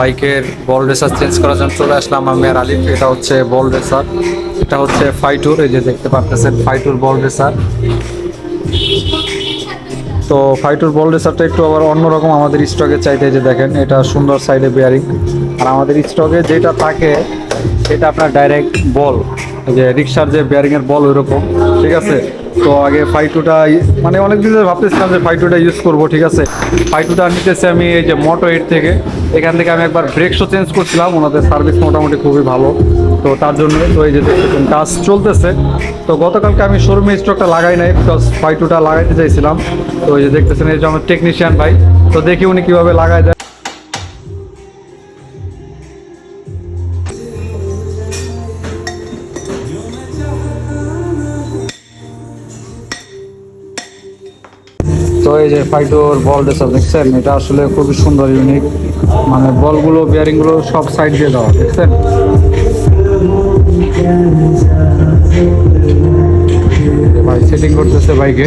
বাইকের বল racer change করার জন্য চলে আসলাম আমি আর আলিফ। এটা হচ্ছে বল রেসার। এটা হচ্ছে ফাইটুর, এই যে দেখতে পাচ্ছেন ফাইটুর বল রেসার। তো ফাইটুর বল রেসারটা একটু আবার অন্যরকম আমাদের স্টকে চাইতে যে দেখেন, এটা সুন্দর সাইডে বেয়ারিং আর আমাদের স্টকে যেটা থাকে, সেটা আপনার ডাইরেক্ট বল যে রিক্সার যে বেয়ারিং এর বল ওইরকম, ঠিক আছে? তো আগে ফাইটুটা মানে অনেক দিন ধরে ভাবতেছিলাম যে ফাইটুটা ইউজ করব, ঠিক আছে? ফাইটুটা নিতেছি আমি এই যে মোটো এইট থেকে। এখান থেকে আমি একবার ব্রেক শো চেঞ্জ করছিলাম, ওনাদের সার্ভিস মোটামুটি খুবই ভালো। তো তার জন্য তো এই যে কাজ চলতেছে। তো গতকালকে আমি শোরুমে স্টকটা লাগাই নাই বিকজ ফাইটুটা লাগাইতে চাইছিলাম। তো এই যে দেখতেছেন, এই যে আমার টেকনিশিয়ান ভাই, তো দেখি উনি কীভাবে দেয় এই যে ফাইটোর বল ডেসার দেখছেন? এটা আসলে খুবই সুন্দর ইউনিক মানে বলগুলো বিয়ারিংগুলো সব সাইড দিয়ে দেওয়া, দেখছেন? ভাই সেটিং করতেছে বাইকে